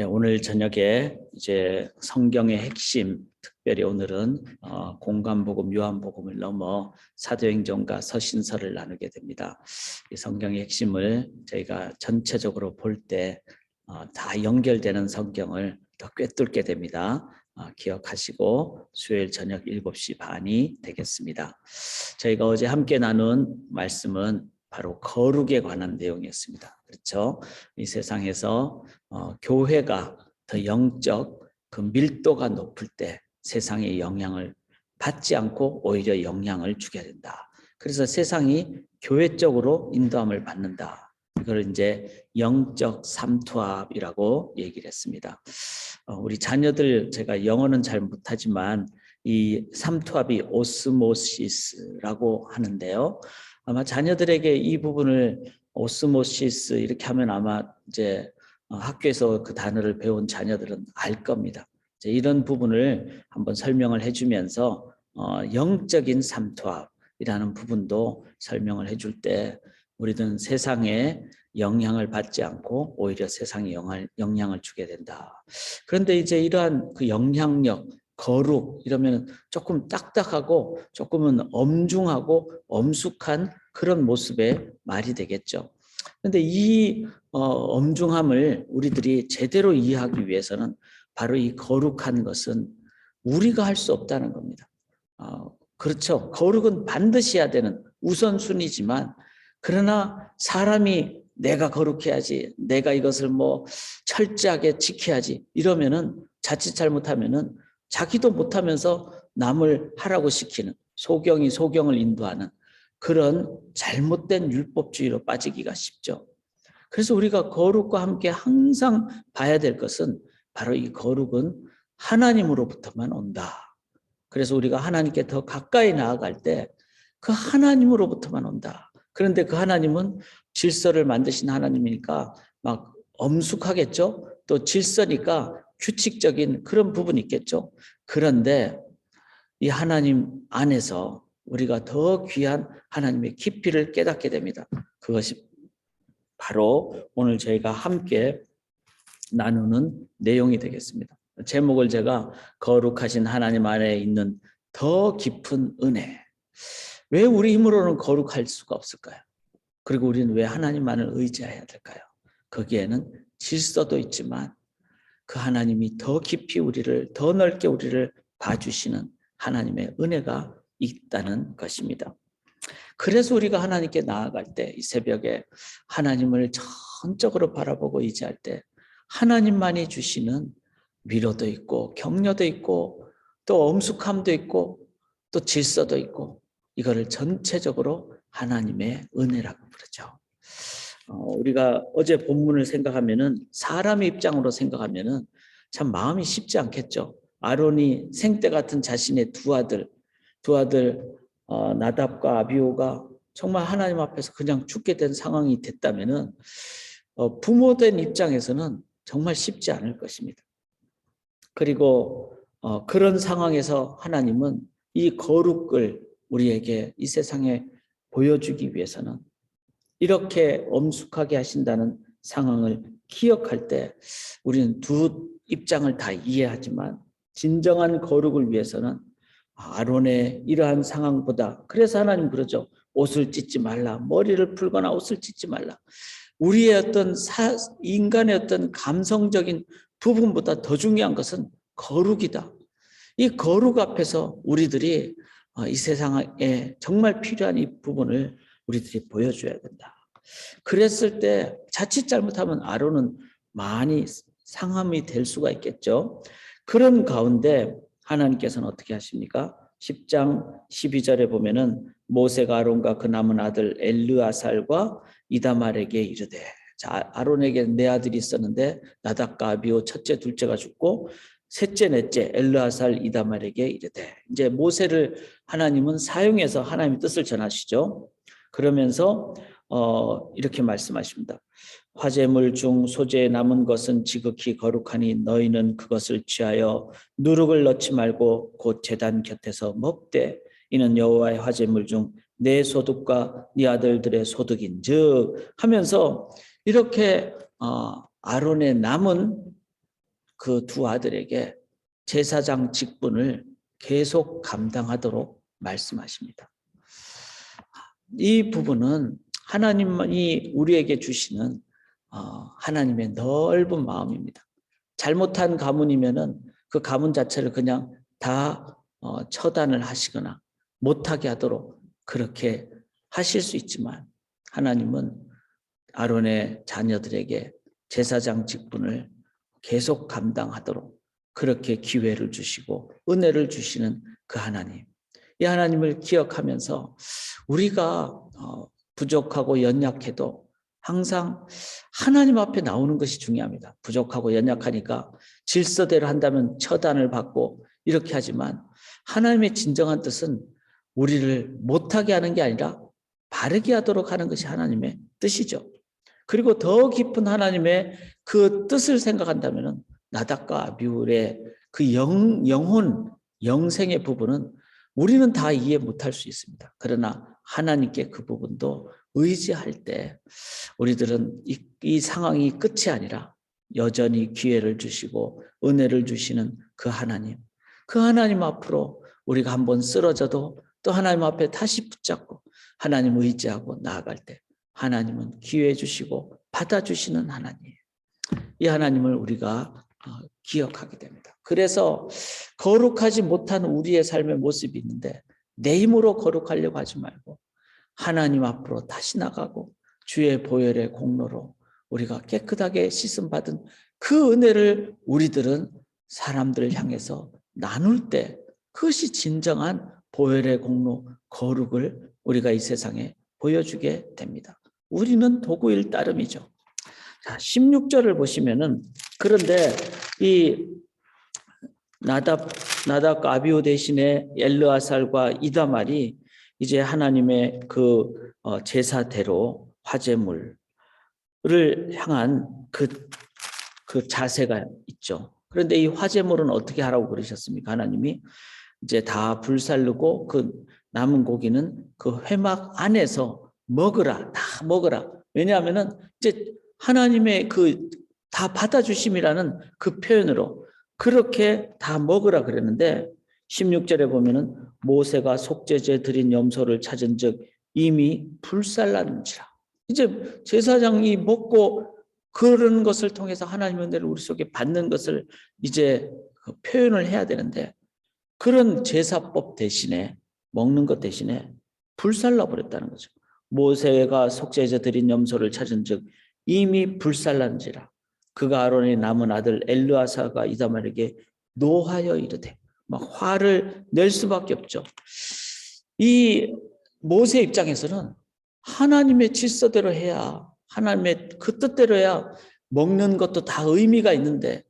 예, 오늘 저녁에 이제 성경의 핵심, 특별히 오늘은 어, 공간복음, 요한복음을 넘어 사도행전과 서신서를 나누게 됩니다. 이 성경의 핵심을 저희가 전체적으로 볼때 어, 다 연결되는 성경을 더 꿰뚫게 됩니다. 어, 기억하시고 수요일 저녁 7시 반이 되겠습니다. 저희가 어제 함께 나눈 말씀은 바로 거룩에 관한 내용이었습니다. 그렇죠? 이 세상에서 어, 교회가 더 영적 그 밀도가 높을 때 세상의 영향을 받지 않고 오히려 영향을 주게 된다. 그래서 세상이 교회 쪽으로 인도함을 받는다. 이걸 이제 영적 삼투압이라고 얘기를 했습니다. 어, 우리 자녀들 제가 영어는 잘 못하지만 이 삼투압이 오스모시스라고 하는데요. 아마 자녀들에게 이 부분을 오스모시스 이렇게 하면 아마 이제 어, 학교에서 그 단어를 배운 자녀들은 알 겁니다. 이런 부분을 한번 설명을 해주면서 어, 영적인 삼투압이라는 부분도 설명을 해줄 때 우리는 세상에 영향을 받지 않고 오히려 세상에 영향을, 영향을 주게 된다. 그런데 이제 이러한 그 영향력, 거룩 이러면 조금 딱딱하고 조금은 엄중하고 엄숙한 그런 모습의 말이 되겠죠. 그런데 이 어, 엄중함을 우리들이 제대로 이해하기 위해서는 바로 이 거룩한 것은 우리가 할 수 없다는 겁니다. 어, 그렇죠. 거룩은 반드시 해야 되는 우선순위지만 그러나 사람이 내가 거룩해야지, 내가 이것을 뭐 철저하게 지켜야지 이러면은 자칫 잘못하면은 자기도 못하면서 남을 하라고 시키는 소경이 소경을 인도하는 그런 잘못된 율법주의로 빠지기가 쉽죠. 그래서 우리가 거룩과 함께 항상 봐야 될 것은 바로 이 거룩은 하나님으로부터만 온다. 그래서 우리가 하나님께 더 가까이 나아갈 때 그 하나님으로부터만 온다. 그런데 그 하나님은 질서를 만드신 하나님이니까 막 엄숙하겠죠? 또 질서니까 규칙적인 그런 부분이 있겠죠. 그런데 이 하나님 안에서 우리가 더 귀한 하나님의 깊이를 깨닫게 됩니다. 그것이 바로 오늘 저희가 함께 나누는 내용이 되겠습니다. 제목을 제가 거룩하신 하나님 안에 있는 더 깊은 은혜. 왜 우리 힘으로는 거룩할 수가 없을까요? 그리고 우리는 왜 하나님만을 의지해야 될까요? 거기에는 질서도 있지만 그 하나님이 더 깊이 우리를 더 넓게 우리를 봐주시는 하나님의 은혜가 있다는 것입니다. 그래서 우리가 하나님께 나아갈 때 이 새벽에 하나님을 전적으로 바라보고 의지할 때 하나님만이 주시는 위로도 있고 격려도 있고 또 엄숙함도 있고 또 질서도 있고 이거를 전체적으로 하나님의 은혜라고 부르죠. 어, 우리가 어제 본문을 생각하면은 사람의 입장으로 생각하면은 참 마음이 쉽지 않겠죠. 아론이 생때 같은 자신의 두 아들, 두 아들 어, 나답과 아비오가 정말 하나님 앞에서 그냥 죽게 된 상황이 됐다면은 어, 부모된 입장에서는 정말 쉽지 않을 것입니다. 그리고 어, 그런 상황에서 하나님은 이 거룩을 우리에게 이 세상에 보여주기 위해서는 이렇게 엄숙하게 하신다는 상황을 기억할 때 우리는 두 입장을 다 이해하지만 진정한 거룩을 위해서는 아론의 이러한 상황보다 그래서 하나님 그러죠. 옷을 찢지 말라. 머리를 풀거나 옷을 찢지 말라. 우리의 어떤 사, 인간의 어떤 감성적인 부분보다 더 중요한 것은 거룩이다. 이 거룩 앞에서 우리들이 어, 이 세상에 정말 필요한 이 부분을 우리들이 보여줘야 된다. 그랬을 때 자칫 잘못하면 아론은 많이 상함이 될 수가 있겠죠. 그런 가운데 하나님께서는 어떻게 하십니까? 10장 12절에 보면은 모세가 아론과 그 남은 아들 엘르아살과 이다말에게 이르되 자 아론에게 네 아들이 있었는데 나답과 아비오 첫째 둘째가 죽고 셋째 넷째 엘르아살 이다말에게 이르되 이제 모세를 하나님은 사용해서 하나님의 뜻을 전하시죠. 그러면서 어 이렇게 말씀하십니다. 화재물 중 소재에 남은 것은 지극히 거룩하니 너희는 그것을 취하여 누룩을 넣지 말고 곧 제단 곁에서 먹되 이는 여호와의 화재물 중 내 소득과 네 아들들의 소득인즉 하면서 이렇게 어, 아론의 남은 그 두 아들에게 제사장 직분을 계속 감당하도록 말씀하십니다. 이 부분은 하나님이 우리에게 주시는 어, 하나님의 넓은 마음입니다. 잘못한 가문이면은 그 가문 자체를 그냥 다 어, 처단을 하시거나 못하게 하도록 그렇게 하실 수 있지만 하나님은 아론의 자녀들에게 제사장 직분을 계속 감당하도록 그렇게 기회를 주시고 은혜를 주시는 그 하나님. 이 하나님을 기억하면서 우리가 어, 부족하고 연약해도 항상 하나님 앞에 나오는 것이 중요합니다. 부족하고 연약하니까 질서대로 한다면 처단을 받고 이렇게 하지만 하나님의 진정한 뜻은 우리를 못하게 하는 게 아니라 바르게 하도록 하는 것이 하나님의 뜻이죠. 그리고 더 깊은 하나님의 그 뜻을 생각한다면 나답과 아비울의 그 영, 영혼, 영생의 부분은 우리는 다 이해 못할 수 있습니다. 그러나 하나님께 그 부분도 의지할 때 우리들은 이, 이 상황이 끝이 아니라 여전히 기회를 주시고 은혜를 주시는 그 하나님. 그 하나님 앞으로 우리가 한번 쓰러져도 또 하나님 앞에 다시 붙잡고 하나님 의지하고 나아갈 때 하나님은 기회 주시고 받아주시는 하나님. 이 하나님을 우리가 어, 기억하게 됩니다. 그래서 거룩하지 못한 우리의 삶의 모습이 있는데 내 힘으로 거룩하려고 하지 말고 하나님 앞으로 다시 나가고 주의 보혈의 공로로 우리가 깨끗하게 씻음 받은 그 은혜를 우리들은 사람들을 향해서 나눌 때 그것이 진정한 보혈의 공로 거룩을 우리가 이 세상에 보여주게 됩니다. 우리는 도구일 따름이죠. 자, 16절을 보시면은 그런데 이 나답 나답과 아비오 대신에 엘르아살과 이다말이 이제 하나님의 그 어, 제사대로 화제물을 향한 그, 그 자세가 있죠. 그런데 이 화제물은 어떻게 하라고 그러셨습니까? 하나님이 이제 다 불살르고 그 남은 고기는 그 회막 안에서 먹으라, 다 먹으라. 왜냐하면은 이제 하나님의 그 다 받아주심이라는 그 표현으로 그렇게 다 먹으라 그랬는데 16절에 보면은 모세가 속죄제 드린 염소를 찾은 즉 이미 불살랐는지라. 이제 제사장이 먹고 그런 것을 통해서 하나님의 은혜를 우리 속에 받는 것을 이제 그 표현을 해야 되는데 그런 제사법 대신에 먹는 것 대신에 불살라 버렸다는 거죠. 모세가 속죄제 드린 염소를 찾은 즉 이미 불살란지라 그가 아론의 남은 아들 엘르아사가 이다말에게 노하여 이르되 막 화를 낼 수밖에 없죠. 이 모세 입장에서는 하나님의 질서대로 해야 하나님의 그 뜻대로 해야 먹는 것도 다 의미가 있는데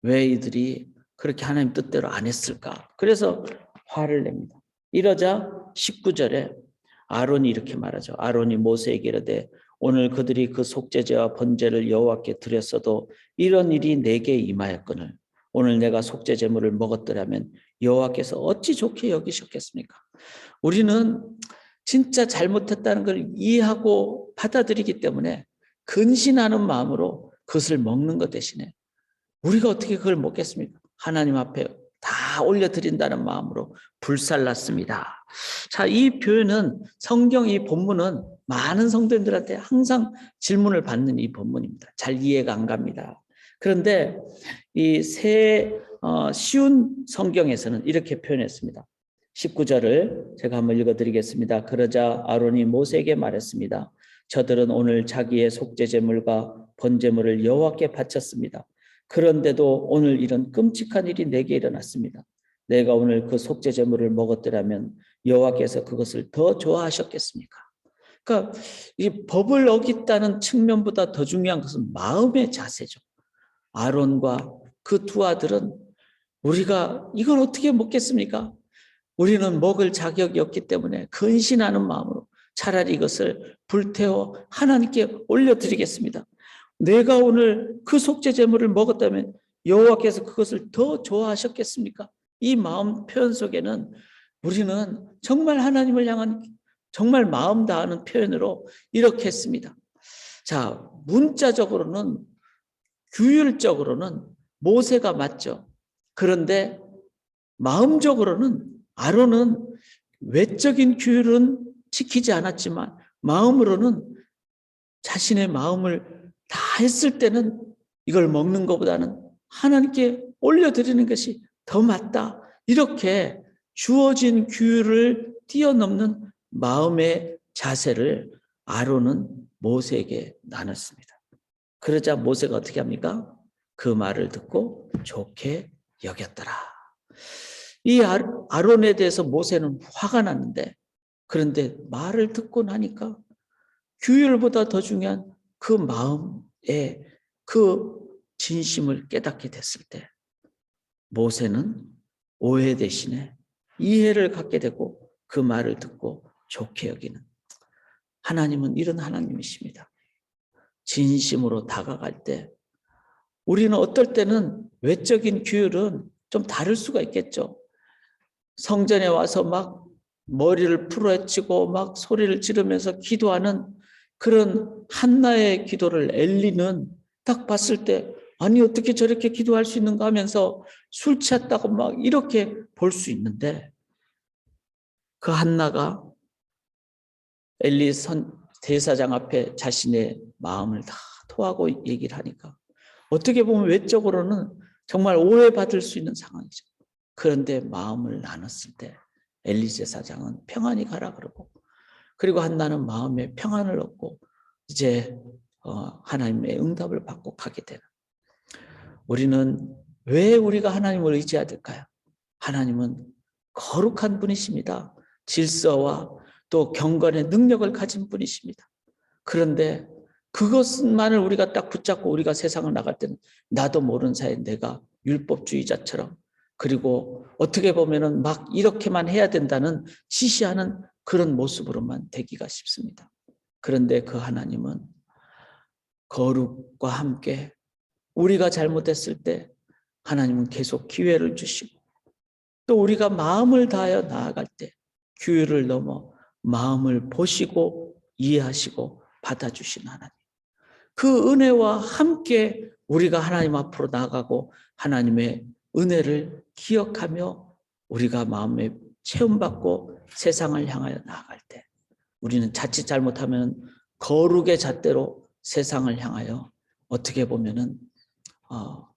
왜 이들이 그렇게 하나님 뜻대로 안 했을까? 그래서 화를 냅니다. 이러자 19절에 아론이 이렇게 말하죠. 아론이 모세에게 이르되 오늘 그들이 그 속죄제와 번제를 여호와께 드렸어도 이런 일이 내게 임하였거늘 오늘 내가 속죄 제물을 먹었더라면 여호와께서 어찌 좋게 여기셨겠습니까? 우리는 진짜 잘못했다는 걸 이해하고 받아들이기 때문에 근신하는 마음으로 그것을 먹는 것 대신에 우리가 어떻게 그걸 먹겠습니까? 하나님 앞에 다 올려드린다는 마음으로 불살랐습니다. 자, 이 표현은 성경 이 본문은 많은 성도님들한테 항상 질문을 받는 이 본문입니다. 잘 이해가 안 갑니다. 그런데 이새 어, 쉬운 성경에서는 이렇게 표현했습니다. 19절을 제가 한번 읽어드리겠습니다. 그러자 아론이 모세에게 말했습니다. 저들은 오늘 자기의 속죄제물과 번제물을 여호와께 바쳤습니다. 그런데도 오늘 이런 끔찍한 일이 내게 일어났습니다. 내가 오늘 그 속죄 제물을 먹었더라면 여호와께서 그것을 더 좋아하셨겠습니까? 그러니까 이 법을 어겼다는 측면보다 더 중요한 것은 마음의 자세죠. 아론과 그 두 아들은 우리가 이걸 어떻게 먹겠습니까? 우리는 먹을 자격이 없기 때문에 근신하는 마음으로 차라리 이것을 불태워 하나님께 올려드리겠습니다. 내가 오늘 그 속죄 제물을 먹었다면 여호와께서 그것을 더 좋아하셨겠습니까? 이 마음 표현 속에는 우리는 정말 하나님을 향한 정말 마음 다하는 표현으로 이렇게 했습니다. 자, 문자적으로는 규율적으로는 모세가 맞죠. 그런데 마음적으로는 아론은 외적인 규율은 지키지 않았지만 마음으로는 자신의 마음을 다 했을 때는 이걸 먹는 것보다는 하나님께 올려드리는 것이 더 맞다. 이렇게 주어진 규율을 뛰어넘는 마음의 자세를 아론은 모세에게 나눴습니다. 그러자 모세가 어떻게 합니까? 그 말을 듣고 좋게 여겼더라. 이 아- 아론에 대해서 모세는 화가 났는데 그런데 말을 듣고 나니까 규율보다 더 중요한 그 마음의 그 진심을 깨닫게 됐을 때 모세는 오해 대신에 이해를 갖게 되고 그 말을 듣고 좋게 여기는 하나님은 이런 하나님이십니다. 진심으로 다가갈 때 우리는 어떨 때는 외적인 규율은 좀 다를 수가 있겠죠. 성전에 와서 막 머리를 풀어헤치고 막 소리를 지르면서 기도하는 그런 한나의 기도를 엘리는 딱 봤을 때 아니 어떻게 저렇게 기도할 수 있는가 하면서 술 취했다고 막 이렇게 볼 수 있는데 그 한나가 엘리 선 대사장 앞에 자신의 마음을 다 토하고 얘기를 하니까 어떻게 보면 외적으로는 정말 오해받을 수 있는 상황이죠. 그런데 마음을 나눴을 때 엘리 제사장은 평안히 가라 그러고 그리고 한나는 마음에 평안을 얻고 이제 어, 하나님의 응답을 받고 가게 되는 우리는 왜 우리가 하나님을 의지해야 될까요? 하나님은 거룩한 분이십니다. 질서와 또 경건의 능력을 가진 분이십니다. 그런데 그것만을 우리가 딱 붙잡고 우리가 세상을 나갈 때는 나도 모르는 사이에 내가 율법주의자처럼 그리고 어떻게 보면은 막 이렇게만 해야 된다는 지시하는 그런 모습으로만 되기가 쉽습니다. 그런데 그 하나님은 거룩과 함께 우리가 잘못했을 때 하나님은 계속 기회를 주시고 또 우리가 마음을 다하여 나아갈 때 규율을 넘어 마음을 보시고 이해하시고 받아주신 하나님. 그 은혜와 함께 우리가 하나님 앞으로 나아가고 하나님의 은혜를 기억하며 우리가 마음에 체험받고 세상을 향하여 나아갈 때 우리는 자칫 잘못하면 거룩의 잣대로 세상을 향하여 어떻게 보면은 어,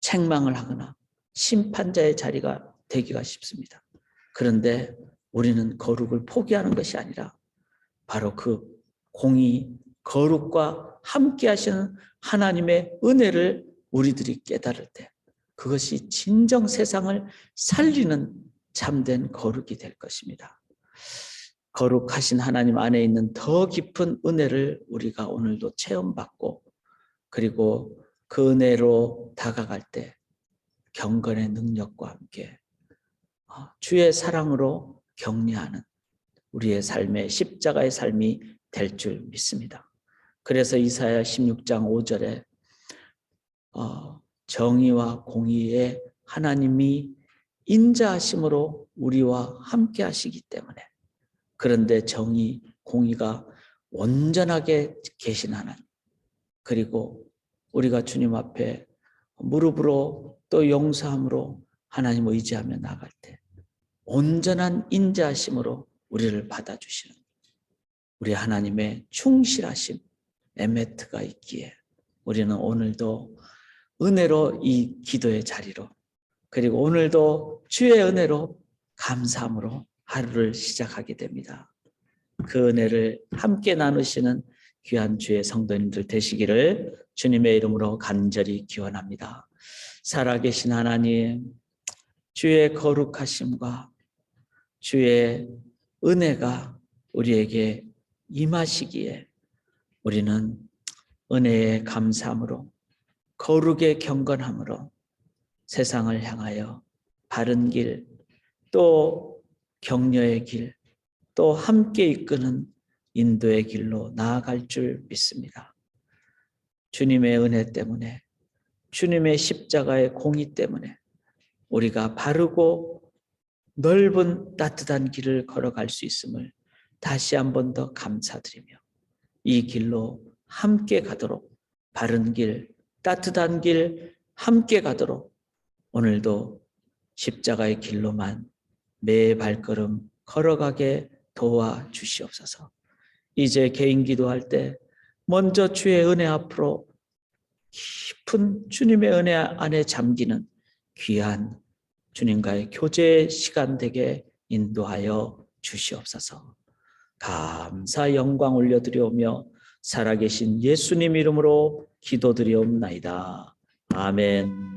책망을 하거나 심판자의 자리가 되기가 쉽습니다. 그런데 우리는 거룩을 포기하는 것이 아니라 바로 그 공의, 거룩과 함께 하시는 하나님의 은혜를 우리들이 깨달을 때 그것이 진정 세상을 살리는 참된 거룩이 될 것입니다. 거룩하신 하나님 안에 있는 더 깊은 은혜를 우리가 오늘도 체험받고 그리고 그 은혜로 다가갈 때 경건의 능력과 함께 어, 주의 사랑으로 격려하는 우리의 삶의 십자가의 삶이 될 줄 믿습니다. 그래서 이사야 16장 5절에 어, 정의와 공의의 하나님이 인자하심으로 우리와 함께 하시기 때문에. 그런데 정의, 공의가 온전하게 계신 하나님. 그리고 우리가 주님 앞에 무릎으로 또 용서함으로 하나님 의지하며 나갈 때 온전한 인자하심으로 우리를 받아주시는 우리 하나님의 충실하심 에메트가 있기에 우리는 오늘도 은혜로 이 기도의 자리로 그리고 오늘도 주의 은혜로 감사함으로 하루를 시작하게 됩니다. 그 은혜를 함께 나누시는 귀한 주의 성도님들 되시기를 주님의 이름으로 간절히 기원합니다. 살아계신 하나님, 주의 거룩하심과 주의 은혜가 우리에게 임하시기에 우리는 은혜의 감사함으로 거룩의 경건함으로 세상을 향하여 바른 길, 또 격려의 길, 또 함께 이끄는 인도의 길로 나아갈 줄 믿습니다. 주님의 은혜 때문에, 주님의 십자가의 공의 때문에 우리가 바르고 넓은 따뜻한 길을 걸어갈 수 있음을 다시 한 번 더 감사드리며 이 길로 함께 가도록 바른 길, 따뜻한 길, 함께 가도록 오늘도 십자가의 길로만 매 발걸음 걸어가게 도와 주시옵소서. 이제 개인 기도할 때 먼저 주의 은혜 앞으로 깊은 주님의 은혜 안에 잠기는 귀한 주님과의 교제 시간 되게 인도하여 주시옵소서. 감사 영광 올려드리오며 살아계신 예수님 이름으로 기도드리옵나이다. 아멘.